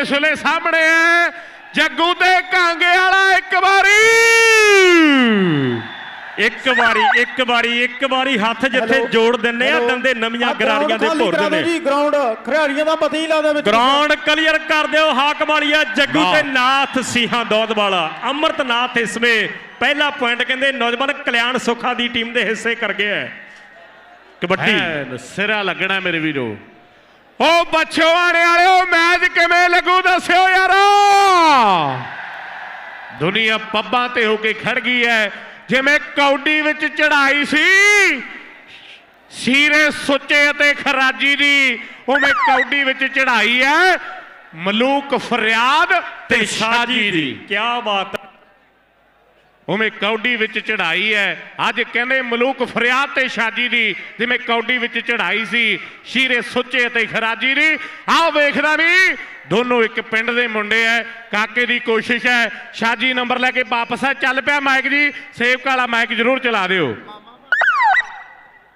ਇਸ ਵੇਲੇ ਸਾਹਮਣੇ ਹੈ। ਜੱਗੂ ਤੇ ਕਾਂਗੇ ਵਾਲਾ ਇੱਕ ਵਾਰੀ। ਇੱਕ ਵਾਰੀ ਇੱਕ ਵਾਰੀ ਇੱਕ ਵਾਰੀ ਹੱਥ ਜਿੱਥੇ ਜੋੜ ਦਿੰਨੇ ਆ। ਦੰਦੇ ਨਵੀਆਂ ਗਰਾਰੀਆਂ ਦੇ ਭੁਰ ਕਰਾ ਦਿਓ ਦਿੰਦੇ ਜੀ ਗਰਾਊਂਡ ਖਿਡਾਰੀਆਂ ਦਾ ਪਤੀਲਾ ਦੇ ਵਿੱਚ। ਗਰਾਊਂਡ ਕਲੀਅਰ ਕਰ ਦਿਓ ਹਾਕਮ ਵਾਲੀਆ ਜੱਗੂ। ਤੇ ਨਾਥ ਸਿੰਘਾਂ ਦੌਦ ਵਾਲਾ। ਅਮਰਤਨਾਥ ਇਸਵੇਂ ਪਹਿਲਾ ਪੁਆਇੰਟ ਕਹਿੰਦੇ ਨੌਜਵਾਨ ਕਲਿਆਣ ਸੁਖਾ ਦੀ ਟੀਮ ਦੇ ਹਿੱਸੇ ਕਰ ਗਿਆ ਹੈ। ਕਬੱਡੀ। ਸਿਰਾ ਲੱਗਣਾ ਮੇਰੇ ਵੀਰੋ। ਉਹ ਬਛਵਾਣੇ ਵਾਲਿਓ ਮੈਚ ਕਿਵੇਂ ਲੱਗੂ ਦੱਸਿਓ ਯਾਰੋ। ਦੁਨੀਆ ਪੱਬਾਂ ਤੇ ਹੋ ਕੇ ਖੜ ਗਈ ਹੈ ਜਿਵੇਂ ਕੌਡੀ ਵਿੱਚ ਚੜਾਈ ਸੀ ਸੀਰੇ ਸੁੱਚੇ ਅਤੇ ਖਰਾਜੀ ਦੀ ਉਵੇਂ ਕੌਡੀ ਵਿੱਚ ਚੜਾਈ ਹੈ ਮਲੂਕ ਫਰਿਆਦ ਤੇ ਸ਼ਾਜੀ ਦੀ। ਕੀ ਬਾਤ। ਉਵੇਂ ਕੌਡੀ ਵਿੱਚ ਚੜਾਈ ਹੈ। ਅੱਜ ਕਹਿੰਦੇ ਮਲੂਕ ਫਰਿਆਦ ਤੇ ਸ਼ਾਜੀ ਦੀ, ਜਿਵੇਂ ਕੌਡੀ ਵਿੱਚ ਚੜਾਈ ਸੀ, ਸ਼ੀਰੇ ਸੁੱਚੇ ਤੇ ਖਰਾਜੀ ਦੀ। ਆਹ ਵੇਖਦਾ ਵੀ ਦੋਨੋਂ ਇੱਕ ਪਿੰਡ ਦੇ ਮੁੰਡੇ ਐ, ਕਾਕੇ ਦੀ ਕੋਸ਼ਿਸ਼ ਹੈ ਸ਼ਾਜੀ ਨੰਬਰ ਲੈ ਕੇ ਵਾਪਸ ਆ, ਚੱਲ ਪਿਆ ਮਾਈਕ ਜੀ, ਸੇਵਕ ਵਾਲਾ ਮਾਈਕ ਜ਼ਰੂਰ ਚਲਾ ਦਿਓ।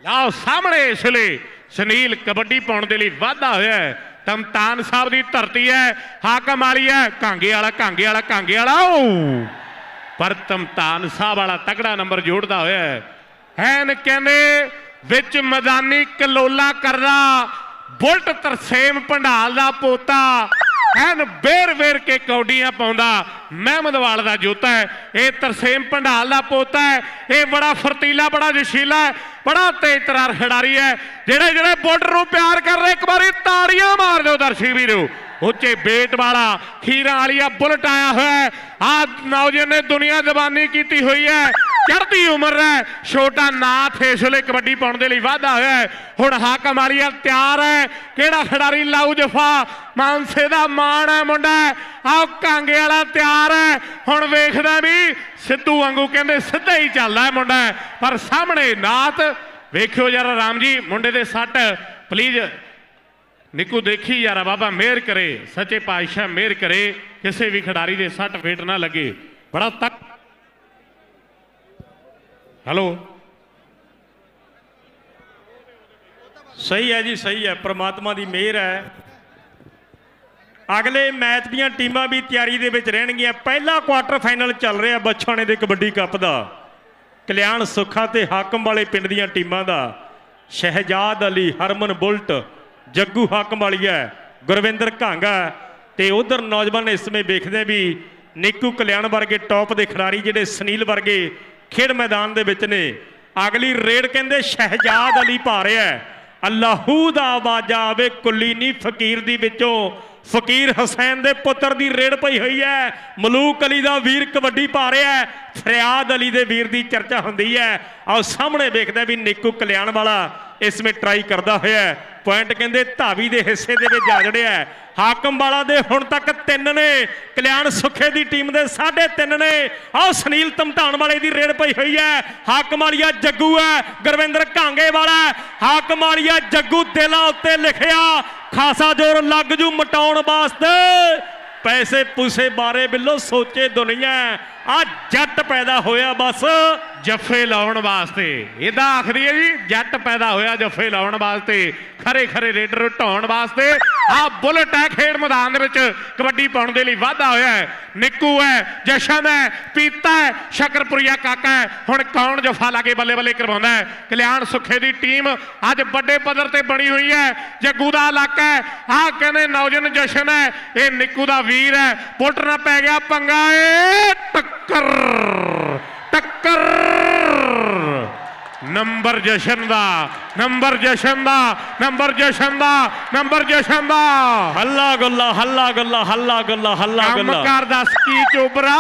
ਲਓ ਸਾਹਮਣੇ ਇਸ ਲਈ ਸੁਨੀਲ ਕਬੱਡੀ ਪਾਉਣ ਦੇ ਲਈ ਵਾਧਾ ਹੋਇਆ ਹੈ। ਤਮਤਾਨ ਸਾਹਿਬ ਦੀ ਧਰਤੀ ਹੈ ਹਾਕਮ ਵਾਲੀ ਹੈ ਕਾਂਗੇ ਵਾਲਾ ਕਾਂਗੇ ਵਾਲਾ ਕਾਂਗੇ ਵਾਲਾ ਓ ਪਰ ਤਮਤਾਨ ਸਾਹਿਬ ਵਾਲਾ ਤਕੜਾ ਨੰਬਰ ਜੋੜਦਾ ਹੋਇਆ ਹੈ। ਐਨ ਕਹਿੰਦੇ, ਵਿੱਚ ਮੈਦਾਨੀ ਕਲੋਲਾ ਕਰਦਾ, ਬੁਲਟ ਤਰਸੇਮ ਭੰਡਾਲ ਦਾ ਪੋਤਾ ਐਨ ਬੇਰ ਬੇਰ ਕੇ ਕੌਡੀਆਂ ਪਾਉਂਦਾ। ਮਹਿਮਦਵਾਲ ਦਾ ਜੋਤਾ ਹੈ। ਇਹ ਤਰਸੇਮ ਭੰਡਾਲ ਦਾ ਪੋਤਾ ਹੈ। ਇਹ ਬੜਾ ਫਰਤੀਲਾ, ਬੜਾ ਜਸ਼ੀਲਾ ਹੈ। ਬੜਾ ਤੇਜ਼ ਤਰਾਰ ਖਿਡਾਰੀ ਹੈ। ਜਿਹੜੇ ਜਿਹੜੇ ਬੁਲਟ ਨੂੰ ਪਿਆਰ ਕਰ ਰਹੇ, ਇੱਕ ਵਾਰੀ ਤਾੜੀਆਂ ਮਾਰ ਦਿਓ ਦਰਸ਼ਕ ਵੀਰੋ। ਉੱਚੇ ਬੇਟ ਵਾਲਾ ਖੀਰਾਂ ਵਾਲੀਆ ਬੁਲਟ ਆਇਆ ਹੋਇਆ ਹੈ। ਆ ਨੌਜਵਾਨ ਨੇ ਦੁਨੀਆ ਜ਼ਬਾਨੀ ਕੀਤੀ ਹੋਈ ਹੈ। ਚੜ੍ਹਦੀ ਉਮਰ ਹੈ। ਛੋਟਾ ਨਾਥ ਇਸ ਵੇਲੇ ਕਬੱਡੀ ਪਾਉਣ ਦੇ ਲਈ ਵਾਧਾ ਹੋਇਆ ਹੈ। ਹੁਣ ਹਾਕਮ ਵਾਲੀਆ ਤਿਆਰ ਹੈ। ਕਿਹੜਾ ਖਿਡਾਰੀ ਲਾਊ ਜਫਾ? ਮਾਨਸੇ ਦਾ ਮਾਣ ਹੈ ਮੁੰਡਾ। ਆਹ ਕਾਂਗੇ ਵਾਲਾ ਤਿਆਰ ਹੈ। ਹੁਣ ਵੇਖਦਾ ਵੀ ਸਿੱਧੂ ਵਾਂਗੂ ਕਹਿੰਦੇ ਸਿੱਧਾ ਹੀ ਚੱਲਦਾ ਹੈ ਮੁੰਡਾ। ਪਰ ਸਾਹਮਣੇ ਨਾਥ ਵੇਖਿਓ ਯਾਰ ਰਾਮ ਜੀ, ਮੁੰਡੇ ਦੇ ਸੱਟ। ਪਲੀਜ਼, ਨਿੱਕੂ ਦੇਖੀ ਯਾਰ ਬਾਬਾ, ਮਿਹਰ ਕਰੇ। ਸੱਚੇ ਪਾਤਸ਼ਾਹ ਮਿਹਰ ਕਰੇ। ਕਿਸੇ ਵੀ ਖਿਡਾਰੀ ਦੇ ਸੱਟ ਫੇਟ ਨਾ ਲੱਗੇ। ਬੜਾ ਤੱਕ ਹੈਲੋ। ਸਹੀ ਹੈ ਜੀ, ਸਹੀ ਹੈ। ਪ੍ਰਮਾਤਮਾ ਦੀ ਮਿਹਰ ਹੈ। ਅਗਲੇ ਮੈਚ ਦੀਆਂ ਟੀਮਾਂ ਵੀ ਤਿਆਰੀ ਦੇ ਵਿੱਚ ਰਹਿਣਗੀਆਂ। ਪਹਿਲਾ ਕੁਆਟਰ ਫਾਈਨਲ ਚੱਲ ਰਿਹਾ ਬੱਛਾਣੇ ਦੇ ਕਬੱਡੀ ਕੱਪ ਦਾ। ਕਲਿਆਣ ਸੁੱਖਾ ਤੇ ਹਾਕਮ ਵਾਲੇ ਪਿੰਡ ਦੀਆਂ ਟੀਮਾਂ ਦਾ। ਸ਼ਹਿਜਾਦ ਅਲੀ, ਹਰਮਨ ਬੁਲਟ, ਜੱਗੂ ਹਾਕਮ ਵਾਲੀਆ ਗੁਰਵਿੰਦਰ ਘਾਂਗਾ ਤੇ ਉਧਰ ਨੌਜਵਾਨ ਇਸ ਸਮੇਂ ਵੇਖਦੇ ਵੀ ਨਿੱਕੂ ਕਲਿਆਣ ਵਰਗੇ ਟੌਪ ਦੇ ਖਿਡਾਰੀ ਜਿਹੜੇ ਸੁਨੀਲ ਵਰਗੇ ਖੇਡ ਮੈਦਾਨ ਦੇ ਵਿੱਚ ਨੇ। ਅਗਲੀ ਰੇਡ ਕਹਿੰਦੇ ਸ਼ਹਿਜਾਦ ਅਲੀ ਪਾ ਰਿਹਾ ਹੈ। ਅੱਲਾਹੂ ਦਾ ਆਵਾਜ਼ਾ ਆਵੇ ਕੁੱਲੀਨੀ ਫਕੀਰ ਦੀ ਵਿੱਚੋਂ। ਫਕੀਰ ਹੁਸੈਨ ਦੇ ਪੁੱਤਰ ਦੀ ਰੇਡ ਪਈ ਹੋਈ ਹੈ। ਮਲੂਕ ਅਲੀ ਦਾ ਵੀਰ ਕਬੱਡੀ ਪਾ ਰਿਹਾ ਹੈ। ਫਰਿਆਦ ਅਲੀ ਦੇ ਵੀਰ ਦੀ ਚਰਚਾ ਹੁੰਦੀ ਹੈ। ਆਓ ਸਾਹਮਣੇ ਵੇਖਦੇ ਵੀ ਨਿੱਕੂ ਕਲਿਆਣ ਵਾਲਾ ਇਸ ਵਿੱਚ ਟਰਾਈ ਕਰਦਾ ਹੋਇਆ ਪੁਆਇੰਟ ਕਹਿੰਦੇ ਧਾਵੀ ਦੇ ਹਿੱਸੇ ਦੇ ਵਿੱਚ ਜਾ ਜੜਿਆ ਹਾਕਮ ਵਾਲਾ ਦੇ ਹੁਣ ਤੱਕ ਤਿੰਨ ਨੇ। ਕਲਿਆਣ ਸੁਖੇ ਦੀ ਟੀਮ ਦੇ ਸਾਢੇ ਤਿੰਨ ਨੇ। ਆਓ ਸੁਨੀਲ ਤਮਤਾਨ ਵਾਲੇ ਦੀ ਰੇਡ ਪਈ ਹੋਈ ਹੈ। ਹਾਕਮ ਵਾਲੀਆ ਜੱਗੂ ਹੈ। ਗੁਰਵਿੰਦਰ ਘਾਂਗੇ ਵਾਲਾ ਹਾਕਮ ਵਾਲੀਆ ਜੱਗੂ ਦਿਲਾਂ ਉੱਤੇ ਲਿਖਿਆ। ਖਾਸਾ ਜ਼ੋਰ ਲੱਗ ਜੂ ਮਟਾਉਣ ਵਾਸਤੇ। ਪੈਸੇ ਪੂਸੇ ਬਾਰੇ ਬਿੱਲੋ ਸੋਚੇ ਦੁਨੀਆ ਆ ਜੱਟ ਪੈਦਾ ਹੋਇਆ ਬਸ ਜੱਫੇ ਲਾਉਣ ਵਾਸਤੇ। ਇਹਦਾ ਆਖਰੀ ਹੈ ਜੀ, ਜੱਟ ਪੈਦਾ ਹੋਇਆ ਜੱਫੇ ਲਾਉਣ ਵਾਸਤੇ, ਖਰੇ ਖਰੇ ਰੇਡਰ ਢਾਉਣ ਵਾਸਤੇ। ਆ ਬੁਲਟ ਹੈ ਖੇਡ ਮੈਦਾਨ ਦੇ ਵਿੱਚ, ਕਬੱਡੀ ਪਾਉਣ ਦੇ ਲਈ ਵਾਧਾ ਹੋਇਆ ਹੈ। ਨਿੱਕੂ ਹੈ, ਜਸ਼ਨ ਹੈ, ਪੀਤਾ ਹੈ, ਸ਼ਕਰਪੁਰੀਆ ਕਾਕਾ ਹੈ। ਹੁਣ ਕੌਣ ਜਫਾ ਲਾ ਕੇ ਬੱਲੇ ਬੱਲੇ ਕਰਵਾਉਂਦਾ ਹੈ? ਕਲਿਆਣ ਸੁਖੇ ਦੀ ਟੀਮ ਅੱਜ ਵੱਡੇ ਪੱਧਰ ਤੇ ਬਣੀ ਹੋਈ ਹੈ। ਜੱਗੂ ਦਾ ਇਲਾਕਾ ਹੈ। ਆਹ ਕਹਿੰਦੇ ਨੌਜਵਾਨ ਜਸ਼ਨ ਹੈ, ਇਹ ਨਿੱਕੂ ਦਾ ਵੀਰ ਹੈ। ਬੁਲਟ ਨਾ ਪੈ ਗਿਆ, ਪੰਗਾ ਏ ਟੱਕਰ ਟੱਕਰ। ਨੰਬਰ ਜਸ਼ਨ ਦਾ ਨੰਬਰ ਜਸ਼ਨ ਦਾ ਨੰਬਰ ਜਸ਼ਨ ਦਾ ਨੰਬਰ ਜਸ਼ਨ ਦਾ। ਹੱਲਾ ਗੁੱਲਾ ਹੱਲਾ ਗੁੱਲਾ ਹੱਲਾ ਗੁੱਲਾ ਹੱਲਾ ਕੰਮ ਗੁੱਲਾ। ਕਰ ਦੱਸ ਕੀ ਚੋਬਰਾ।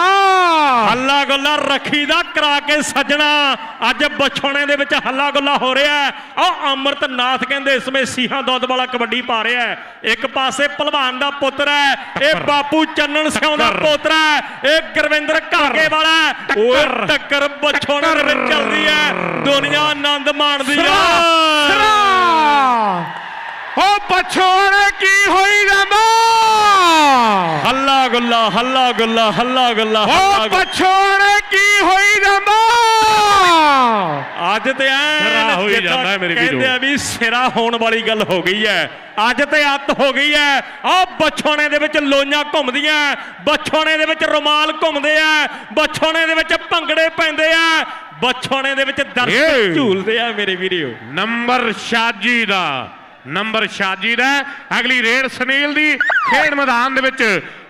ਹੱਲਾ ਗੁੱਲਾ ਰੱਖੀ ਦਾ ਕਰਾ ਕੇ ਸੱਜਣਾ। ਅੱਜ ਬਛੋਣੇ ਦੇ ਵਿੱਚ ਹੱਲਾ ਗੁੱਲਾ ਹੋ ਰਿਹਾ ਹੈ। ਆਹ ਅਮਰਤਨਾਥ ਕਹਿੰਦੇ ਇਸ ਸਮੇਂ ਸੀਹਾਂ ਦੁੱਧ ਵਾਲਾ ਕਬੱਡੀ ਪਾ ਰਿਹਾ ਇੱਕ ਪਾਸੇ ਪਹਿਲਵਾਨ ਦਾ ਪੁੱਤਰ ਹੈ। ਇਹ ਬਾਪੂ ਚੰਨਣ ਸਿਉਂ ਦਾ। ਪੋਤਰਾ ਹੈ। ਇਹ ਗੁਰਵਿੰਦਰ ਘਾਗੇ ਵਾਲਾ। ਓਏ ਟੱਕਰ ਬਛੋਣੇ ਦੇ ਵਿੱਚ ਚੱਲਦੀ ਹੈ। ਦੁਨੀਆ ਆਨੰਦ ਮਾਣਦੀ ਆ। ਸਰਾ ਉਹ ਪਛੋੜੇ ਕੀ ਹੋਈ ਜਾਂਦਾ ਹੱਲਾ ਗੁੱਲਾ ਹੱਲਾ ਗੁੱਲਾ ਹੱਲਾ ਗੁੱਲਾ ਉਹ। ਪਛੋੜੇ ਕੀ ਹੋਈ ਜਾਂਦਾ ਅੱਜ ਤੇ ਸਿਰਾ ਐ ਹੋਈ ਜਾਂਦਾ ਕਹਿੰਦੇ। ਆ ਵੀ ਸਿਰਾ ਹੋਣ ਵਾਲੀ ਗੱਲ ਹੋ ਗਈ ਹੈ ਅੱਜ ਤੇ ਅੱਤ ਹੋ ਗਈ ਹੈ ਆ ਬਛੋਣੇ ਦੇ ਵਿੱਚ ਲੋਈਆਂ ਘੁੰਮਦੀਆਂ ਬਛੋਣੇ ਦੇ ਵਿੱਚ ਰੁਮਾਲ ਘੁੰਮਦੇ ਆ ਬਛੋਣੇ ਦੇ ਵਿੱਚ ਭੰਗੜੇ ਪੈਂਦੇ ਆ ਬਛੋਣੇ ਦੇ ਵਿੱਚ। ਦਰਸ਼ਕ ਝੂਲਦੇ ਆ ਮੇਰੇ ਵੀਰੋ ਨੰਬਰ ਸ਼ਾਜੀ ਦਾ ਨੰਬਰ ਸ਼ਾਜੀ ਦਾ। ਅਗਲੀ ਰੇਡ ਸੁਨੀਲ ਦੀ ਖੇਡ ਮੈਦਾਨ ਦੇ ਵਿੱਚ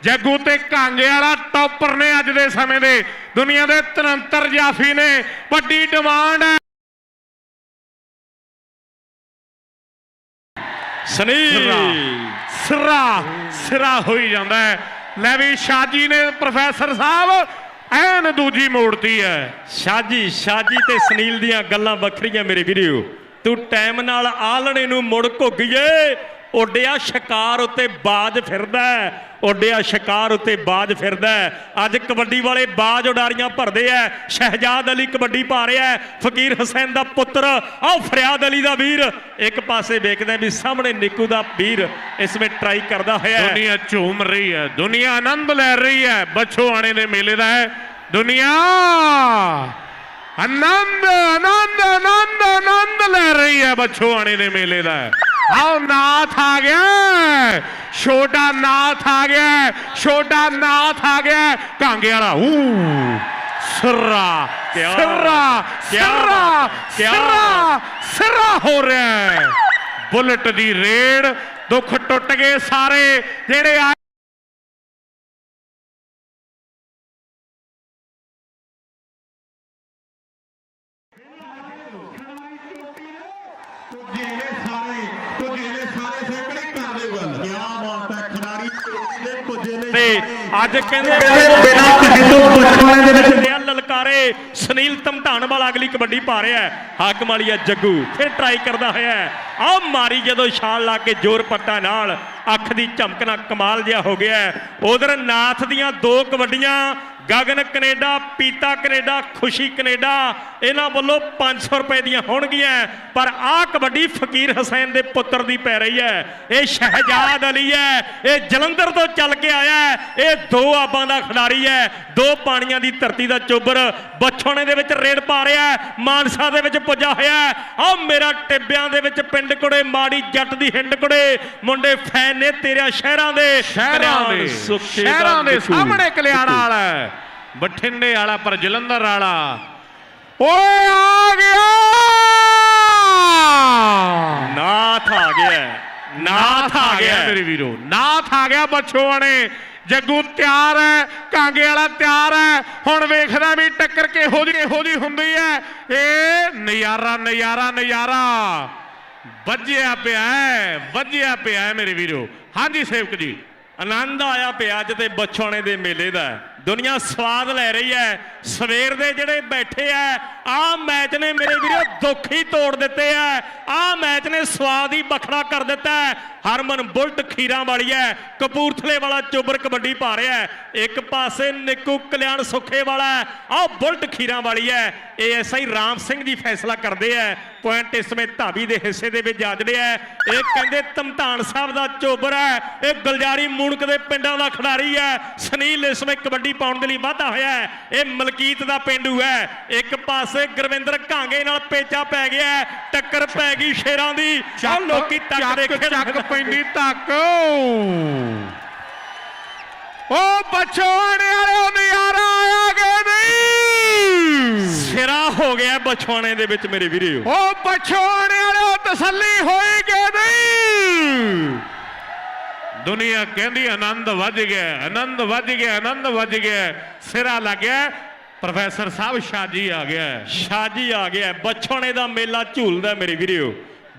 ਜੱਗੂ ਤੇ ਕਾਂਗੇ ਵਾਲਾ ਟੌਪਰ ਨੇ ਅੱਜ ਦੇ ਸਮੇਂ ਦੇ। ਦੁਨੀਆ ਦੇ ਤਨੰਤਰ ਜਾਫੀ ਨੇ ਵੱਡੀ ਡਿਮਾਂਡ ਹੈ। ਸਨੀ ਸਿਰਾ ਸਿਰਾ ਹੋਈ ਜਾਂਦਾ ਹੈ। ਲੈ ਵੀ ਸ਼ਾਜੀ ਨੇ ਪ੍ਰੋਫੈਸਰ ਸਾਹਿਬ ਐਨ ਦੂਜੀ ਮੂਰਤੀ ਹੈ। ਸ਼ਾਜੀ ਸ਼ਾਜੀ ਤੇ ਸੁਨੀਲ ਦੀਆਂ ਗੱਲਾਂ ਵੱਖਰੀਆਂ ਮੇਰੇ ਵੀਰੋ। ਤੂੰ ਟਾਈਮ ਨਾਲ ਆਲਣੇ ਨੂੰ ਮੁੜ ਘੁੱਗੀਏ ਉੱਡਿਆ ਸ਼ਿਕਾਰ ਉੱਤੇ ਬਾਜ ਫਿਰਦਾ ਹੈ। ਉੱਡਿਆ ਸ਼ਿਕਾਰ ਉੱਤੇ ਬਾਜ ਫਿਰਦਾ ਹੈ। ਅੱਜ ਕਬੱਡੀ ਵਾਲੇ ਬਾਜ ਉਡਾਰੀਆਂ ਭਰਦੇ ਐ ਸ਼ਹਿਜਾਦ ਅਲੀ ਕਬੱਡੀ ਪਾ ਰਿਹਾ ਹੈ। ਫਕੀਰ ਹੁਸੈਨ ਦਾ ਪੁੱਤਰ, ਆਹ ਫਰਿਆਦ ਅਲੀ ਦਾ ਵੀਰ ਇੱਕ ਪਾਸੇ ਵੇਖਦਾ ਵੀ ਸਾਹਮਣੇ ਨਿੱਕੂ ਦਾ ਵੀਰ ਇਸ ਵਿੱਚ ਟਰਾਈ ਕਰਦਾ ਹੋਇਆ ਹੈ। ਦੁਨੀਆ ਝੂਮ ਰਹੀ ਹੈ, ਦੁਨੀਆ ਆਨੰਦ ਲੈ ਰਹੀ ਹੈ ਬਛੋਆਣੇ ਦੇ ਮੇਲੇ ਦਾ ਹੈ ਦੁਨੀਆ ਆਨੰਦ ਆਨੰਦ ਆਨੰਦ ਆਨੰਦ ਲੈ ਰਹੀ ਹੈ ਬਛੋਆਣੇ ਦੇ ਮੇਲੇ ਦਾ ਆਓ ਨਾਥ ਆ ਗਿਆ। ਛੋਟਾ ਨਾਥ ਆ ਗਿਆ। ਛੋਟਾ ਨਾਥ ਆ ਗਿਆ। ਕਾਂਗੇ ਵਾਲਾ ਊ ਸਿਰਾ ਕਿਆ- ਸਿਰਾ ਕਿਆ ਸਿਰਾ ਬਾਤ ਹੈ, ਕਿਆ ਸਿਰਾ ਸਿਰਾ ਹੋ ਰਿਹਾ ਬੁਲਟ ਦੀ ਰੇਡ ਦੁੱਖ ਟੁੱਟ ਗਏ ਸਾਰੇ ਜਿਹੜੇ ਸਾਰੇ ਕੁਝ ਜਿਹੜੇ ਸਾਰੇ ਸੈਂਕੜੇ ਕਰ ਦੇ ਗੱਲ ਕੀ ਬਾਤ ਹੈ ਖਿਡਾਰੀ ਦੇ ਪੁੱਜੇ ਨੇ ਤੇ ਅੱਜ ਕਹਿੰਦੇ ਬਿਨਾਂ ਕਿਸੇ ਤੋਂ ਪੁੱਛਣੇ ਦੇ ਵਿੱਚ ਦਿਆ ਲਲਕਾਰੇ ਸੁਨੀਲ ਧਮਧਾਨ ਵਾਲਾ ਅਗਲੀ ਕਬੱਡੀ ਪਾ ਰਿਹਾ ਹੈ। ਹਾਕਮ ਵਾਲੀ ਆ ਜੱਗੂ ਫਿਰ ਟਰਾਈ ਕਰਦਾ ਹੋਇਆ ਆਹ ਮਾਰੀ ਜਦੋਂ ਛਾਲ ਲਾ ਕੇ ਜ਼ੋਰ ਪੱਟਾ ਨਾਲ ਅੱਖ ਦੀ ਝਮਕ ਨਾਲ ਕਮਾਲ ਜਿਹਾ ਹੋ ਗਿਆ ਉਧਰ ਨਾਥ ਦੀਆਂ ਦੋ ਕਬੱਡੀਆਂ Gagan Canada Peeta Canada Khushi Canada ਇਹਨਾਂ ਵੱਲੋਂ 500 ਰੁਪਏ ਦੀਆਂ ਹੋਣਗੀਆਂ। ਪਰ ਆਹ ਕਬੱਡੀ ਫਕੀਰ ਹੁਸੈਨ ਦੇ ਪੁੱਤਰ ਦੀ ਪੈ ਰਹੀ ਹੈ। ਇਹ ਸ਼ਹਿਜਾਦ ਅਲੀ ਹੈ। ਇਹ ਜਲੰਧਰ ਤੋਂ ਚੱਲ ਕੇ ਆਇਆ ਹੈ। ਇਹ ਦੋ ਆਬਾਂ ਦਾ ਖਿਡਾਰੀ ਹੈ। ਦੋ ਪਾਣੀਆਂ ਦੀ ਧਰਤੀ ਦਾ ਚੋਬਰ ਬਛੋਣੇ ਦੇ ਵਿੱਚ ਰੇਡ ਪਾ ਰਿਹਾ ਹੈ। ਮਾਨਸਾ ਦੇ ਵਿੱਚ ਪੁੱਜਾ ਹੋਇਆ ਆਹ ਮੇਰਾ ਟਿੱਬਿਆਂ ਦੇ ਵਿੱਚ ਪਿੰਡ ਕੁੜੇ ਮਾੜੀ ਜੱਟ ਦੀ ਹਿੰਡ ਕੁੜੇ। ਮੁੰਡੇ ਫੈਨ ਨੇ ਤੇਰਿਆਂ ਸ਼ਹਿਰਾਂ ਦੇ। ਸ਼ਹਿਰਾਂ ਦੇ। ਸੁੱਖੇ। ਸਾਹਮਣੇ ਕਲਿਆਣਾ ਵਾਲਾ ਬਠਿੰਡੇ ਵਾਲਾ ਪਰ ਜਲੰਧਰ ਵਾਲਾ। ਓਏ ਆ ਗਿਆ! ਨਾਥ ਆ ਗਿਆ। ਨਾਥ ਆ ਗਿਆ। ਮੇਰੇ ਵੀਰੋ। ਨਾਥ ਆ ਗਿਆ ਬਛੋਆਣੇ। ਜੱਗੂ ਤਿਆਰ ਹੈ ਕਾਂਗੇ ਵਾਲਾ ਤਿਆਰ ਹੈ। ਹੁਣ ਵੇਖਦਾ ਵੀ ਟੱਕਰ ਕਿਹੋ ਜਿਹੀ ਕਿਹੋ ਜਿਹੀ ਹੁੰਦੀ ਹੈ। ਇਹ ਨਜ਼ਾਰਾ ਨਜ਼ਾਰਾ ਨਜ਼ਾਰਾ। ਵੱਜਿਆ ਪਿਆ ਹੈ ਵੱਜਿਆ ਪਿਆ ਹੈ ਮੇਰੇ ਵੀਰੋ। ਹਾਂਜੀ ਸੇਵਕ ਜੀ ਆਨੰਦ ਆਇਆ ਪਿਆ ਅੱਜ ਤੇ ਬਛੋਣੇ ਦੇ ਮੇਲੇ ਦਾ। ਦੁਨੀਆ ਸਵਾਦ ਲੈ ਰਹੀ ਹੈ। ਸਵੇਰ ਦੇ ਜਿਹੜੇ ਬੈਠੇ ਆ ਆਹ ਮੈਚ ਨੇ ਮੇਰੇ ਵੀਰੋ ਦੁੱਖ ਹੀ ਤੋੜ ਦਿੱਤੇ ਆ ਮੈਚ ਨੇ ਸਵਾਦ ਹੀ ਵੱਖਰਾ ਕਰ ਦਿੱਤਾ ਹੈ ਹਰਮਨ ਬੁਲਟ ਖੀਰਾਂ ਵਾਲੀ ਹੈ ਕਪੂਰਥਲੇ ਵਾਲਾ ਚੋਬਰ ਕਬੱਡੀ ਪਾ ਰਿਹਾ ਇੱਕ ਪਾਸੇ ਨਿੱਕੂ ਕਲਿਆਣ ਸੁੱਖੇ ਵਾਲਾ ਹੈ ਬੁਲਟ ਖੀਰਾਂ ਵਾਲੀ ਹੈ ਏਐਸਆਈ ਰਾਮ ਸਿੰਘ ਜੀ ਫੈਸਲਾ ਕਰਦੇ ਆ ਪੁਆਇੰਟ ਇਸ ਸਮੇਂ ਧਾਬੀ ਦੇ ਹਿੱਸੇ ਦੇ ਵਿੱਚ ਜਾ ਜੜਿਆ ਇਹ ਕਹਿੰਦੇ ਧਮਧਾਨ ਸਾਹਿਬ ਦਾ ਚੋਬਰ ਹੈ ਇਹ ਗਲਜਾਰੀ ਮੂਣਕ ਦੇ ਪਿੰਡਾਂ ਦਾ ਖਿਡਾਰੀ ਹੈ ਸੁਨੀਲ ਇਸ ਸਮੇਂ ਕਬੱਡੀ ਪਾਉਣ ਦੇ ਲਈ ਵਾਧਾ ਹੋਇਆ ਹੈ ਇਹ ਮਲਕੀਤ ਦਾ ਪਿੰਡੂ ਹੈ ਇੱਕ ਪਾਸੇ ਗੁਰਵਿੰਦਰ ਘਾਂਗੇ ਨਾਲ ਪੇਚਾ ਪੈ ਗਿਆ। ਟੱਕਰ ਪੈ ਗਈ ਸ਼ੇਰਾਂ ਦੀ। ਆਹ ਲੋਕੀ ਤੱਕਦੇ ਚੱਕ ਚੱਕ ਪੈਂਦੀ ਤੱਕ। ਉਹ ਬਛੋਆਣੇ ਵਾਲਿਓ ਨਜ਼ਾਰਾ ਆਇਆ ਕਿ ਨਹੀਂ? ਸਿਰਾ ਹੋ ਗਿਆ ਬਛਵਾਣੇ ਦੇ ਵਿੱਚ ਮੇਰੇ ਵੀਰੋ। ਉਹ ਪਛੋਣੇ ਵਾਲਿਓ ਤਸੱਲੀ ਹੋਈ ਕਿ ਨਹੀਂ? ਦੁਨੀਆ ਕਹਿੰਦੀ ਆਨੰਦ ਵੱਜ ਗਿਆ ਆਨੰਦ ਵੱਜ ਗਿਆ ਆਨੰਦ ਵੱਜ ਗਿਆ। ਸਿਰਾ ਲੱਗਿਆ ਪ੍ਰੋਫੈਸਰ ਸਾਹਿਬ ਸ਼ਾਜੀ ਆ ਗਿਆ ਸ਼ਾਜੀ ਆ ਗਿਆ ਬਛੋਣੇ ਦਾ ਮੇਲਾ ਝੂਲਦਾ ਮੇਰੇ ਵੀਰੋ।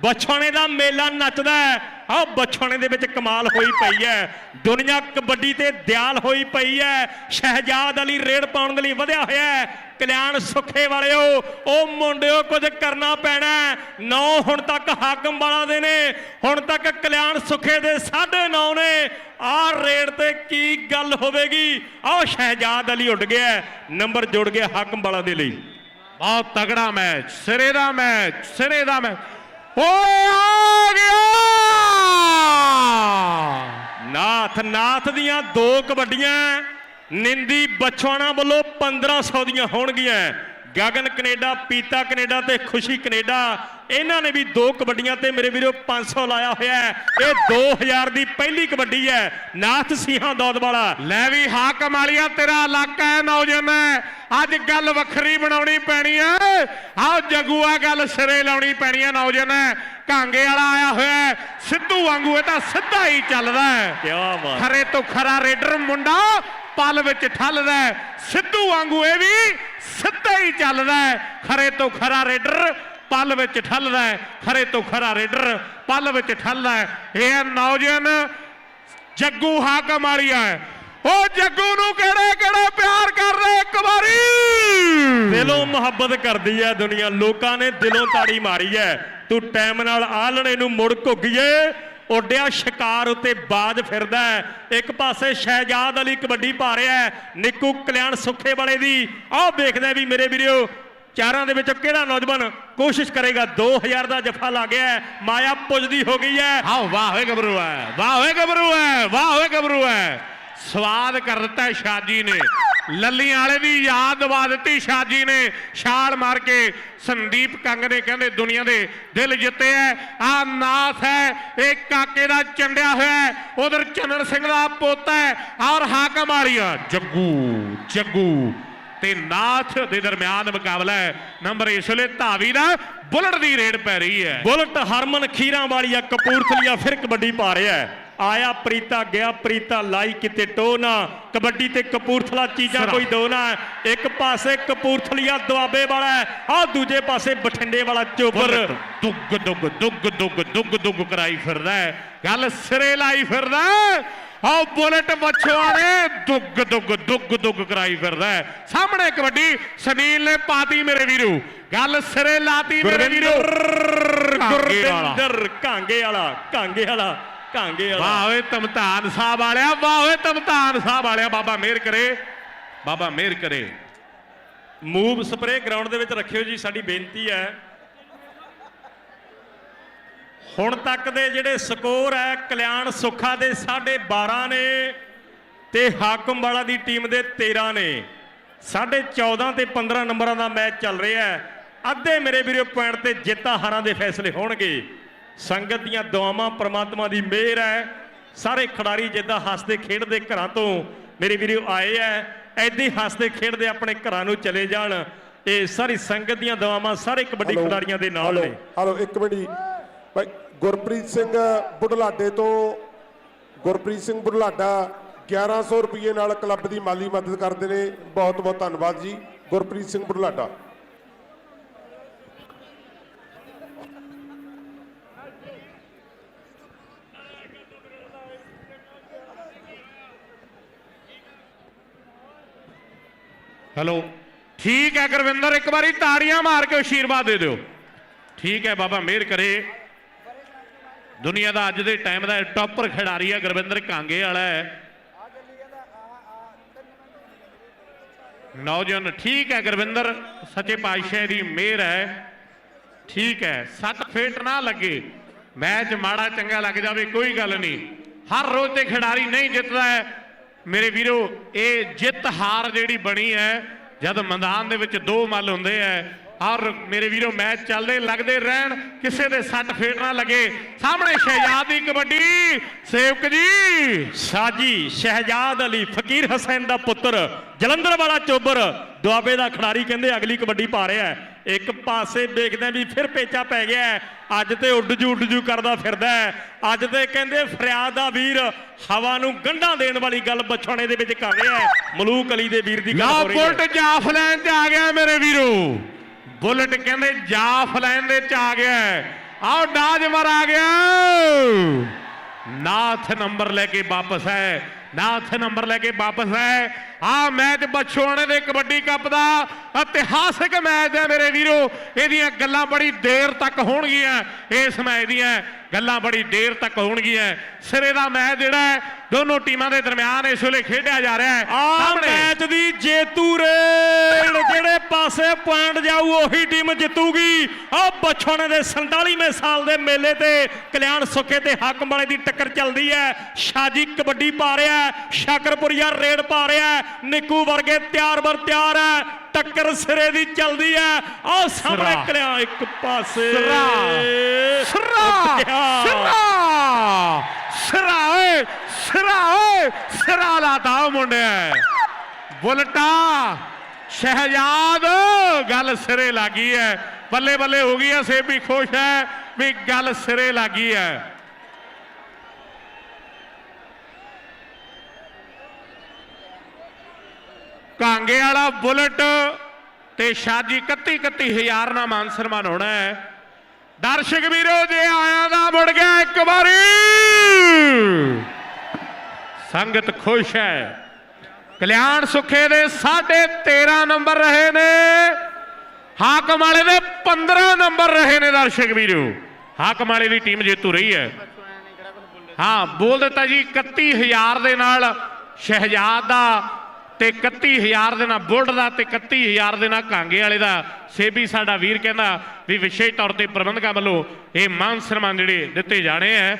ਬਛੋਣੇ ਦਾ ਮੇਲਾ ਨੱਚਦਾ ਹੈ। ਆਹ ਬਛੋਣੇ ਦੇ ਵਿੱਚ ਕਮਾਲ ਹੋਈ ਪਈ ਹੈ। ਦੁਨੀਆ ਕਬੱਡੀ ਤੇ ਦਿਆਲ ਹੋਈ ਪਈ ਹੈ। ਸ਼ਹਿਜਾਦ ਅਲੀ ਰੇਡ ਪਾਉਣ ਦੇ ਲਈ ਵਧਿਆ ਹੋਇਆ ਹੈ। ਕਲਿਆਣ ਸੁੱਖੇ ਵਾਲਿਓ, ਉਹ ਮੁੰਡਿਓ, ਕੁਝ ਕਰਨਾ ਪੈਣਾ ਨੌ ਹੁਣ ਤੱਕ ਹਾਕਮ ਵਾਲਾ ਦੇ ਨੇ। ਹੁਣ ਤੱਕ ਕਲਿਆਣ ਸੁੱਖੇ ਦੇ 9.5 ਨੇ ਆਹ ਰੇਡ ਤੇ ਕੀ ਗੱਲ ਹੋਵੇਗੀ? ਆਹ ਸ਼ਹਿਜਾਦ ਅਲੀ ਉੱਡ ਗਿਆ ਨੰਬਰ ਜੁੜ ਗਿਆ ਹਾਕਮ ਵਾਲਾ ਦੇ ਲਈ। ਬਹੁਤ ਤਗੜਾ ਮੈਚ, ਸਿਰੇ ਦਾ ਮੈਚ, ਸਿਰੇ ਦਾ ਮੈਚ। ਓਏ ਆ ਗਿਆ ਨਾਥ ਨਾਥ ਦੀਆਂ ਦੋ ਕਬੱਡੀਆਂ ਨਿੰਦੀ ਬਛਵਾਣਾ ਵੱਲੋਂ 1500 ਦੀਆਂ ਹੋਣਗੀਆਂ। ਗਗਨ ਕੈਨੇਡਾ ਪੀਤਾ ਕੈਨੇਡਾ ਤੇ ਖੁਸ਼ੀ ਕੈਨੇਡਾ ਇਹਨਾਂ ਨੇ ਵੀ ਦੋ ਕਬੱਡੀਆਂ ਤੇ ਮੇਰੇ ਵੀਰੋ 500 ਲਾਇਆ ਹੋਇਆ ਹੈ ਇਹ 2000 ਦੀ ਪਹਿਲੀ ਕਬੱਡੀ ਹੈ ਨਾਥ ਸਿੰਘਾਂ ਦੌਦ ਵਾਲਾ ਲੈ ਵੀ ਹਾ ਕਮਾਲੀਆ ਤੇਰਾ ਇਲਾਕਾ ਹੈ ਨੌਜਵਾਨ। ਅੱਜ ਗੱਲ ਵੱਖਰੀ ਬਣਾਉਣੀ ਪੈਣੀ ਹੈ ਆਹ ਜਗੂਆ ਗੱਲ ਸਿਰੇ ਲਾਉਣੀ ਪੈਣੀ ਹੈ ਨੌਜਵਾਨ ਹੈ। ਕਾਂਗੇ ਵਾਲਾ ਆਇਆ ਹੋਇਆ। ਸਿੱਧੂ ਵਾਂਗੂ ਇਹ ਤਾਂ ਸਿੱਧਾ ਹੀ ਚੱਲਦਾ ਹੈ ਕੀ ਬਾਤ ਖਰੇ ਤੋਂ ਖਰਾ ਰੇਡਰ ਮੁੰਡਾ ਪਲ ਵਿੱਚ ਠੱਲਦਾ ਸਿੱਧੂ ਵਾਂਗੂ ਇਹ ਵੀ ਸਿੱਧਾ ਹੀ ਚੱਲਦਾ ਖਰੇ ਤੋਂ ਖਰਾ ਰੇਡਰ ਪਲ ਵਿੱਚ ਠੱਲਦਾ ਖਰੇ ਤੋਂ ਖਰਾ ਰੇਡਰ ਪਲ ਵਿੱਚ ਠੱਲਦਾ ਇਹ ਨੌਜਵਾਨ ਜੱਗੂ ਹਾਕਮ ਵਾਲੀਆ ਉਹ ਜੱਗੂ ਨੂੰ ਕਿਹੜੇ ਕਿਹੜੇ ਪਿਆਰ ਕਰ ਰਹੇ ਇੱਕ ਵਾਰੀ! ਦਿਲੋਂ ਮੁਹੱਬਤ ਕਰਦੀ ਹੈ ਦੁਨੀਆ। ਲੋਕਾਂ ਨੇ ਦਿਲੋਂ ਤਾੜੀ ਮਾਰੀ ਹੈ। ਤੂੰ ਟਾਈਮ ਨਾਲ ਆਲਣੇ ਨੂੰ ਮੁੜ ਘੁੱਗੀਏ। ਉੱਡਿਆ ਸ਼ਿਕਾਰ ਉੱਤੇ ਬਾਜ ਫਿਰਦਾ ਹੈ। ਇੱਕ ਪਾਸੇ ਸ਼ਹਿਜਾਦ ਅਲੀ ਕਬੱਡੀ ਪਾ ਰਿਹਾ ਹੈ। ਨਿੱਕੂ ਕਲਿਆਣ ਸੁੱਖੇ ਵਾਲੇ ਦੀ। ਆਹ ਵੇਖਦਾ ਵੀ ਮੇਰੇ ਵੀਰੋ, ਚਾਰਾਂ ਦੇ ਵਿੱਚੋਂ ਕਿਹੜਾ ਨੌਜਵਾਨ ਕੋਸ਼ਿਸ਼ ਕਰੇਗਾ? 2000 ਦਾ ਜਫਾ ਲਾ ਗਿਆ ਹੈ। ਮਾਇਆ ਪੁੱਜਦੀ ਹੋ ਗਈ ਹੈ। ਆਓ ਵਾਹ ਹੋਏ ਗੱਭਰੂ ਹੈ, ਵਾਹ ਹੋਏ ਗੱਭਰੂ ਹੈ, ਵਾਹ ਹੋਏ ਗੱਭਰੂ ਹੈ। ਸਵਾਦ ਕਰ ਦਿੱਤਾ ਸ਼ਾਜੀ ਨੇ। ਲੱਲੀਆਂ ਵਾਲੇ ਦੀ ਯਾਦ ਦਵਾ ਦਿੱਤੀ ਸ਼ਾਜੀ ਨੇ। ਛਾਲ ਮਾਰ ਕੇ ਸੰਦੀਪ ਕੰਗ ਨੇ ਕਹਿੰਦੇ, ਦੁਨੀਆ ਦੇ ਦਿਲ ਜਿੱਤੇ ਐ, ਆ ਨਾਥ ਹੈ ਇਹ ਕਾਕੇ ਦਾ ਚੰਡਿਆ ਹੋਇਆ ਉਧਰ ਚੰਨਣ ਸਿੰਘ ਦਾ ਪੋਤਾ ਹੈ ਔਰ ਹਾਕਮ ਵਾਲੀਆ, ਜੱਗੂ ਜੱਗੂ। ਤੇ ਨਾਥ ਦੇ ਦਰਮਿਆਨ ਮੁਕਾਬਲਾ ਹੈ ਨੰਬਰ ਇਸ ਵੇਲੇ ਧਾਵੀ ਦਾ ਬੁਲਟ ਦੀ ਰੇਡ ਪੈ ਰਹੀ ਹੈ ਬੁਲਟ ਹਰਮਨ ਖੀਰਾਂ ਵਾਲੀਆ ਕਪੂਰਥਲੀਆ ਫਿਰ ਕਬੱਡੀ ਪਾ ਰਿਹਾ ਹੈ ਆਇਆ ਪ੍ਰੀਤਾ ਗਿਆ ਪ੍ਰੀਤਾ ਲਾਈ ਕਿਤੇ ਟੋ ਨਾ ਕਬੱਡੀ ਤੇ ਕਪੂਰਥਲਾ ਚੀਜ਼ਾਂ। ਕੋਈ ਦੋ ਨਾ ਇੱਕ ਪਾਸੇ ਕਪੂਰਥਲੀਆ ਦੁਆਬੇ ਵਾਲਾ ਆ ਦੂਜੇ ਪਾਸੇ ਬਠਿੰਡੇ ਵਾਲਾ ਚੋਬਰ ਦੁੱਗ ਦੁੱਗ ਦੁੱਗ ਦੁੱਗ ਦੁੱਗ ਦੁੱਗ ਕਰਾਈ ਫਿਰਦਾ ਗੱਲ ਸਿਰੇ ਲਾਈ ਫਿਰਦਾ। ਆਹ ਬੁਲਟ ਨੇ ਦੁੱਗ ਦੁੱਗ ਦੁੱਗ ਦੁੱਗ ਕਰਾਈ ਫਿਰਦਾ। ਸਾਹਮਣੇ ਕਬੱਡੀ ਸੁਨੀਲ ਨੇ ਪਾਤੀ ਮੇਰੇ ਵੀਰੂ ਗੱਲ ਸਿਰੇ ਲਾਤੀ ਮੇਰੇ ਵੀਰੂ। ਗੁਰਵਿੰਦਰ ਕਾਂਗੇ ਵਾਲਾ ਕਾਂਗੇ ਵਾਲਾ ਕਾਂਗੇ ਵਾਲਾ ਵਾਹ ਓਏ ਤਮਤਾਨ ਸਾਹਿਬ ਵਾਲਿਆ ਵਾਹ ਓਏ ਤਮਤਾਨ ਸਾਹਿਬ ਵਾਲਿਆ ਬਾਬਾ ਮਿਹਰ ਕਰੇ ਬਾਬਾ ਮਿਹਰ ਕਰੇ। ਮੂਵ ਸਪਰੇ ਗਰਾਊਂਡ ਦੇ ਵਿੱਚ ਰੱਖਿਓ ਜੀ ਸਾਡੀ ਬੇਨਤੀ ਹੈ। ਹੁਣ ਤੱਕ ਦੇ ਜਿਹੜੇ ਸਕੋਰ ਹੈ ਕਲਿਆਣ ਸੁੱਖਾ ਦੇ 12.5 ਨੇ ਤੇ ਹਾਕਮ ਵਾਲਾ ਦੀ ਟੀਮ ਦੇ 13 ਨੇ। 14.5 ਤੇ 15 ਨੰਬਰਾਂ ਦਾ ਮੈਚ ਚੱਲ ਰਿਹਾ ਹੈ। ਅੱਧੇ ਮੇਰੇ ਵੀਰੋ ਪੁਆਇੰਟ ਤੇ ਜਿੱਤਾਂ ਹਾਰਾਂ ਦੇ ਫੈਸਲੇ ਹੋਣਗੇ। ਸੰਗਤ ਦੀਆਂ ਦੁਆਵਾਂ ਪ੍ਰਮਾਤਮਾ ਦੀ ਮਿਹਰ ਹੈ। ਸਾਰੇ ਖਿਡਾਰੀ ਜਿੱਦਾਂ ਹੱਸਦੇ ਖੇਡਦੇ ਘਰਾਂ ਤੋਂ ਮੇਰੇ ਵੀਰੋ ਆਏ ਐ ਐਦਾਂ ਹੀ ਹੱਸਦੇ ਖੇਡਦੇ ਆਪਣੇ ਘਰਾਂ ਨੂੰ ਚਲੇ ਜਾਣ। ਇਹ ਸਾਰੀ ਸੰਗਤ ਦੀਆਂ ਦੁਆਵਾਂ ਸਾਰੇ ਕਬੱਡੀ ਖਿਡਾਰੀਆਂ ਦੇ ਨਾਲ ਨੇ। ਹੈਲੋ ਇੱਕ ਮਿੰਟ ਜੀ। ਭਾਈ ਗੁਰਪ੍ਰੀਤ ਸਿੰਘ ਬੁਢਲਾਡੇ ਤੋਂ ਗੁਰਪ੍ਰੀਤ ਸਿੰਘ ਬੁਢਲਾਡਾ 1100 ਰੁਪਏ ਨਾਲ ਕਲੱਬ ਦੀ ਮਾਲੀ ਮਦਦ ਕਰਦੇ ਨੇ। ਬਹੁਤ ਬਹੁਤ ਧੰਨਵਾਦ ਜੀ ਗੁਰਪ੍ਰੀਤ ਸਿੰਘ ਬੁਢਲਾਡਾ। ਹੈਲੋ। ਠੀਕ ਹੈ ਗੁਰਵਿੰਦਰ, ਇੱਕ ਵਾਰੀ ਤਾੜੀਆਂ ਮਾਰ ਕੇ ਆਸ਼ੀਰਵਾਦ ਦੇ ਦਿਓ। ਠੀਕ ਹੈ ਬਾਬਾ ਮਿਹਰ ਕਰੇ। ਦੁਨੀਆ ਦਾ ਅੱਜ ਦੇ ਟਾਈਮ ਦਾ ਟੌਪਰ ਖਿਡਾਰੀ ਹੈ ਗੁਰਵਿੰਦਰ ਕਾਂਗੇ ਵਾਲਾ ਹੈ। ਨੌਜਵਾਨ, ਠੀਕ ਹੈ ਗੁਰਵਿੰਦਰ, ਸੱਚੇ ਪਾਤਸ਼ਾਹ ਦੀ ਮਿਹਰ ਹੈ। ਠੀਕ ਹੈ ਸੱਟ ਫੇਟ ਨਾ ਲੱਗੇ। ਮੈਚ ਮਾੜਾ ਚੰਗਾ ਲੱਗ ਜਾਵੇ, ਕੋਈ ਗੱਲ ਨਹੀਂ। ਹਰ ਰੋਜ਼ ਤੇ ਖਿਡਾਰੀ ਨਹੀਂ ਜਿੱਤਦਾ ਹੈ। ਮੇਰੇ ਵੀਰੋ, ਇਹ ਜਿੱਤ ਹਾਰ ਜਿਹੜੀ ਬਣੀ ਹੈ, ਜਦ ਮੈਦਾਨ ਦੇ ਵਿੱਚ ਦੋ ਮੱਲ ਹੁੰਦੇ ਐ ਔਰ ਮੇਰੇ ਵੀਰੋ, ਮੈਚ ਚੱਲਦੇ, ਲੱਗਦੇ ਰਹਿਣ, ਕਿਸੇ ਦੇ ਸੱਟ ਫੇਟ ਨਾ ਲੱਗੇ। ਸਾਹਮਣੇ ਸ਼ਹਿਜਾਦ ਦੀ ਕਬੱਡੀ, ਸੇਵਕ ਜੀ। ਸਾਜੀ ਸ਼ਹਿਜਾਦ ਅਲੀ ਫਕੀਰ ਹਸੈਨ ਦਾ ਪੁੱਤਰ, ਜਲੰਧਰ ਵਾਲਾ ਚੋਬਰ, ਦੁਆਬੇ ਦਾ ਖਿਡਾਰੀ ਕਹਿੰਦੇ ਅਗਲੀ ਕਬੱਡੀ ਪਾ ਰਿਹਾ ਹੈ। ਇੱਕ ਪਾਸੇ ਦੇਖਦੇ ਵੀ ਫਿਰ ਪੇਚਾ ਪੈ ਗਿਆ। ਅੱਜ ਤੇ ਉੱਡ ਜੂ ਉੱਡ ਜੂ ਕਰਦਾ ਫਿਰਦਾ। ਅੱਜ ਤੇ ਕਹਿੰਦੇ ਫਰਿਆਦ ਦਾ ਵੀਰ ਹਵਾ ਨੂੰ ਗੰਢਾਂ ਦੇਣ ਵਾਲੀ ਗੱਲ ਬਛਾਣੇ ਦੇ ਵਿੱਚ ਕਰ ਰਿਹਾ ਮਲੂਕ ਅਲੀ ਦੇ ਵੀਰ ਦੀ ਗੱਲ ਹੋ ਰਹੀ ਹੈ। ਬੁਲਟ ਜਾਫ ਲਾਈਨ ਤੇ ਆ ਗਿਆ ਮੇਰੇ ਵੀਰੋ। ਬੁਲਟ ਕਹਿੰਦੇ ਜਾਫ ਲਾਈਨ ਦੇ ਚ ਆ ਗਿਆ ਆਓ ਡਾਜ ਮਰ ਆ ਗਿਆ। ਨਾਥ ਨੰਬਰ ਲੈ ਕੇ ਵਾਪਸ ਹੈ। ਨਾਥ ਨੰਬਰ ਲੈ ਕੇ ਵਾਪਸ ਹੈ। ਆ ਮੈਚ ਬਛੋਣੇ ਦੇ ਕਬੱਡੀ ਕੱਪ ਦਾ ਇਤਿਹਾਸਿਕ ਮੈਚ ਹੈ ਮੇਰੇ ਵੀਰੋ। ਇਹਦੀਆਂ ਗੱਲਾਂ ਬੜੀ ਦੇਰ ਤੱਕ ਹੋਣਗੀਆਂ। ਇਸ ਮੈਚ ਦੀਆਂ ਗੱਲਾਂ ਬੜੀ ਦੇਰ ਤੱਕ ਹੋਣਗੀਆਂ। ਸਿਰੇ ਦਾ ਮੈਚ ਜਿਹੜਾ ਹੈ ਦੋਨੋਂ ਟੀਮਾਂ ਦੇ ਦਰਮਿਆਨ ਇਸ ਵੇਲੇ ਖੇਡਿਆ ਜਾ ਰਿਹਾ ਹੈ। ਆ ਸਾਹਮਣੇ ਮੈਚ ਦੀ ਜੇਤੂ ਰੇਡ ਜਿਹੜੇ ਪਾਸੇ ਪੁਆਇੰਟ ਜਾਊ ਉਹੀ ਟੀਮ ਜਿੱਤੂਗੀ। ਆ ਬਛੋਣੇ ਦੇ 47ਵੇਂ ਸਾਲ ਦੇ ਮੇਲੇ ਤੇ ਕਲਿਆਣ ਸੁੱਖੇ ਤੇ ਹਾਕਮ ਵਾਲੇ ਦੀ ਟੱਕਰ ਚੱਲਦੀ ਹੈ। ਸ਼ਾਜੀ ਕਬੱਡੀ ਪਾ ਰਿਹਾ ਹੈ ਸ਼ਾਕਰਪੁਰੀਆ ਰੇਡ ਪਾ ਰਿਹਾ ਹੈ। ਨਿੱਕੂ ਵਰਗੇ ਤਿਆਰ ਬਰ ਤਿਆਰ ਹੈ ਟੱਕਰ ਸਿਰੇ ਦੀ ਚੱਲਦੀ ਹੈ। ਆਹ ਸਾਹਮਣੇ। ਕਲਿਆ ਇੱਕ ਪਾਸੇ। ਸਿਰਾ। ਸਿਰਾ। ਸਿਰਾ। ਸਿਰਾ ਓਏ ਸਿਰਾ ਓਏ ਸਿਰਾ ਲਾਤਾ ਉਹ ਮੁੰਡਿਆ। ਬੁਲਟਾ ਸ਼ਹਿਜਾਦ ਗੱਲ ਸਿਰੇ ਲੱਗੀ ਹੈ। ਬੱਲੇ ਬੱਲੇ ਹੋ ਗਈ ਹੈ ਸੇਬੀ ਖੁਸ਼ ਹੈ ਵੀ ਗੱਲ ਸਿਰੇ ਲੱਗੀ ਹੈ। ਕਾਂਗੇ ਵਾਲਾ ਬੁਲਟ ਤੇ ਸ਼ਾਜੀ 31 31000 ਨਾਲ ਮਾਨ ਸਨਮਾਨ ਹੋਣਾ ਹੈ। ਦਰਸ਼ਕ ਵੀਰੋ, ਜੇ ਆਇਆ ਦਾ ਮੁੜ ਗਿਆ ਇੱਕ ਵਾਰੀ। ਸੰਗਤ ਖੁਸ਼ ਹੈ। ਕਲਿਆਣ ਸੁਖੇ ਦੇ 13.5 ਨੰਬਰ ਰਹੇ ਨੇ। ਹਾਕਮ ਵਾਲੇ ਦੇ 15 ਨੰਬਰ ਰਹੇ ਨੇ ਦਰਸ਼ਕ ਵੀਰੋ। ਹਾਕਮ ਵਾਲੇ ਦੀ ਟੀਮ ਜੇਤੂ ਰਹੀ ਹੈ। ਹਾਂ, ਬੋਲ ਦਿੱਤਾ ਜੀ 31000 ਦੇ ਨਾਲ ਸ਼ਹਿਜਾਦ ਦਾ ਤੇ 31000 ਦੇ ਨਾਲ ਬੁਲਟ ਦਾ ਤੇ 31000 ਦੇ ਨਾਲ ਕਾਂਗੇ ਵਾਲੇ ਦਾ। ਸੇਬੀ ਸਾਡਾ ਵੀਰ ਕਹਿੰਦਾ ਵੀ ਵਿਸ਼ੇਸ਼ ਤੌਰ ਤੇ ਪ੍ਰਬੰਧਕਾਂ ਵੱਲੋਂ ਇਹ ਮਾਨ ਸਨਮਾਨ ਜਿਹੜੇ ਦਿੱਤੇ ਜਾਣੇ ਆ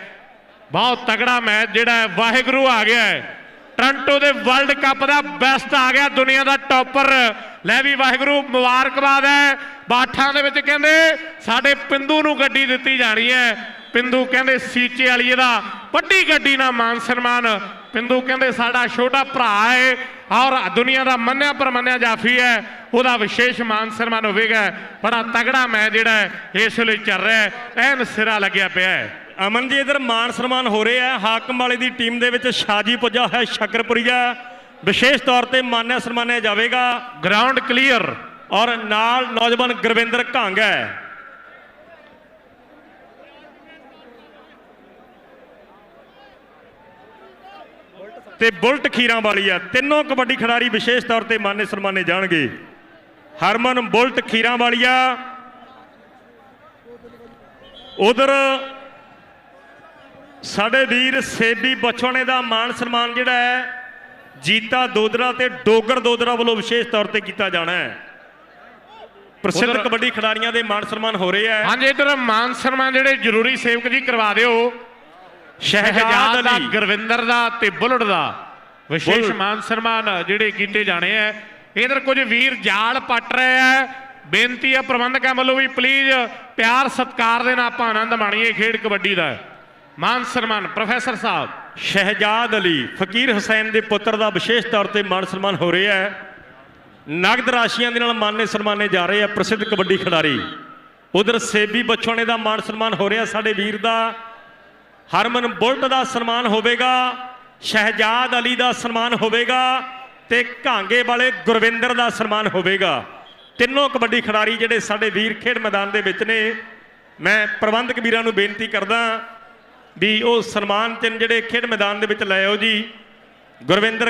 ਬਹੁਤ ਤਗੜਾ ਮੈਚ ਜਿਹੜਾ ਹੈ, ਵਾਹਿਗੁਰੂ ਆ ਗਿਆ ਹੈ। ਟ੍ਰਾਂਟੋ ਦੇ ਵਰਲਡ ਕੱਪ ਦਾ ਬੈਸਟ ਆ ਗਿਆ, ਦੁਨੀਆ ਦਾ ਟੌਪਰ। ਲੈ ਵੀ ਵਾਹਿਗੁਰੂ, ਮੁਬਾਰਕਬਾਦ ਹੈ। ਬਾਠਾਂ ਦੇ ਵਿੱਚ ਕਹਿੰਦੇ, ਸਾਡੇ ਪਿੰਦੂ ਨੂੰ ਗੱਡੀ ਦਿੱਤੀ ਜਾਣੀ ਹੈ। ਪਿੰਦੂ ਕਹਿੰਦੇ, ਸੀਚੇ ਵਾਲੀ ਇਹਦਾ ਵੱਡੀ ਗੱਡੀ ਨਾਲ ਮਾਨ ਸਨਮਾਨ। ਪਿੰਦੂ ਕਹਿੰਦੇ, ਸਾਡਾ ਛੋਟਾ ਭਰਾ ਹੈ। ਔਰ ਦੁਨੀਆ ਦਾ ਮੰਨਿਆ ਪਰਮੰਨਿਆ ਜਾਫੀ ਹੈ ਉਹਦਾ ਵਿਸ਼ੇਸ਼ ਮਾਨ ਸਨਮਾਨ ਹੋਵੇਗਾ। ਬੜਾ ਤਗੜਾ ਮੈਚ ਜਿਹੜਾ ਹੈ ਇਸ ਵੇਲੇ ਚੱਲ ਰਿਹਾ ਹੈ ਐਨ ਸਿਰਾ ਲੱਗਿਆ ਪਿਆ ਹੈ। ਅਮਨ ਜੀ ਇਧਰ ਮਾਨ ਸਨਮਾਨ ਹੋ ਰਿਹਾ ਹੈ। ਹਾਕਮ ਵਾਲੇ ਦੀ ਟੀਮ ਦੇ ਵਿੱਚ ਸ਼ਾਜੀ ਪੁੱਜਾ ਹੈ ਸ਼ਕਰਪੁਰੀਆ। ਵਿਸ਼ੇਸ਼ ਤੌਰ ਤੇ ਮਾਨਿਆ ਸਨਮਾਨਿਆ ਜਾਵੇਗਾ। ਗਰਾਊਂਡ ਕਲੀਅਰ ਔਰ ਨਾਲ ਨੌਜਵਾਨ ਗੁਰਵਿੰਦਰ ਘੰਗ ਹੈ। ਤੇ ਬੁਲਟ ਖੀਰਾਂ ਵਾਲੀ ਆ। ਤਿੰਨੋਂ ਕਬੱਡੀ ਖਿਡਾਰੀ ਵਿਸ਼ੇਸ਼ ਤੌਰ ਤੇ ਮਾਨੇ ਸਨਮਾਨੇ ਜਾਣਗੇ। ਹਰਮਨ ਬੁਲਟ ਖੀਰਾਂ ਵਾਲੀਆ। ਉਧਰ ਸਾਡੇ ਵੀਰ ਸੇਬੀ ਬਚੋਣੇ ਦਾ ਮਾਨ ਸਨਮਾਨ ਜਿਹੜਾ ਹੈ ਜੀਤਾ ਦੋਦਰਾ ਤੇ ਡੋਗਰ ਦੋਦਰਾ ਵੱਲੋਂ ਵਿਸ਼ੇਸ਼ ਤੌਰ ਤੇ ਕੀਤਾ ਜਾਣਾ ਹੈ। ਪ੍ਰਸਿੱਧ ਕਬੱਡੀ ਖਿਡਾਰੀਆਂ ਦੇ ਮਾਨ ਸਨਮਾਨ ਹੋ ਰਹੇ ਆ ਹਾਂਜੀ ਇਧਰ ਮਾਨ ਸਨਮਾਨ ਜਿਹੜੇ ਜ਼ਰੂਰੀ ਸੇਵਕ ਜੀ ਕਰਵਾ ਦਿਓ। ਸ਼ਹਿਜਾਦ ਅਲੀ। ਗੁਰਵਿੰਦਰ ਦਾ ਤੇ ਬੁਲਟ ਦਾ। ਵਿਸ਼ੇਸ਼। ਮਾਨ ਸਨਮਾਨ ਜਿਹੜੇ ਕੀਤੇ ਜਾਣੇ ਆ। ਇਧਰ ਕੁਝ ਵੀਰ ਜਾਲ ਪੱਟ ਰਹੇ ਆ। ਬੇਨਤੀ ਹੈ ਪ੍ਰਬੰਧਕਾਂ ਵੱਲੋਂ ਵੀ ਪਲੀਜ਼ ਪਿਆਰ ਸਤਿਕਾਰ ਦੇ ਨਾਲ ਆਪਾਂ ਆਨੰਦ ਮਾਣੀਏ ਖੇਡ ਕਬੱਡੀ ਦਾ। ਮਾਨ ਸਨਮਾਨ ਪ੍ਰੋਫੈਸਰ ਸਾਹਿਬ। ਸ਼ਹਿਜਾਦ ਅਲੀ ਫਕੀਰ ਹੁਸੈਨ ਦੇ ਪੁੱਤਰ ਦਾ ਵਿਸ਼ੇਸ਼ ਤੌਰ ਤੇ ਮਾਨ ਸਨਮਾਨ ਹੋ ਰਿਹਾ ਹੈ। ਨਗਦ ਰਾਸ਼ੀਆਂ ਦੇ ਨਾਲ ਮਾਨੇ ਸਨਮਾਨੇ ਜਾ ਰਹੇ ਆ ਪ੍ਰਸਿੱਧ ਕਬੱਡੀ ਖਿਡਾਰੀ। ਉਧਰ ਸੇਬੀ ਬਚੋਣੇ ਦਾ ਮਾਨ ਸਨਮਾਨ ਹੋ ਰਿਹਾ ਸਾਡੇ ਵੀਰ ਦਾ। ਹਰਮਨ ਬੁਲਟ ਦਾ ਸਨਮਾਨ ਹੋਵੇਗਾ, ਸ਼ਹਿਜਾਦ ਅਲੀ ਦਾ ਸਨਮਾਨ ਹੋਵੇਗਾ ਤੇ ਘਾਂਗੇ ਵਾਲੇ ਗੁਰਵਿੰਦਰ ਦਾ ਸਨਮਾਨ ਹੋਵੇਗਾ। ਤਿੰਨੋਂ ਕਬੱਡੀ ਖਿਡਾਰੀ ਜਿਹੜੇ ਸਾਡੇ ਵੀਰ ਖੇਡ ਮੈਦਾਨ ਦੇ ਵਿੱਚ ਨੇ, ਮੈਂ ਪ੍ਰਬੰਧਕ ਵੀਰਾਂ ਨੂੰ ਬੇਨਤੀ ਕਰਦਾ ਵੀ ਉਹ ਸਨਮਾਨ ਤਿੰਨ ਜਿਹੜੇ ਖੇਡ ਮੈਦਾਨ ਦੇ ਵਿੱਚ ਲੈ ਆਓ ਜੀ। ਗੁਰਵਿੰਦਰ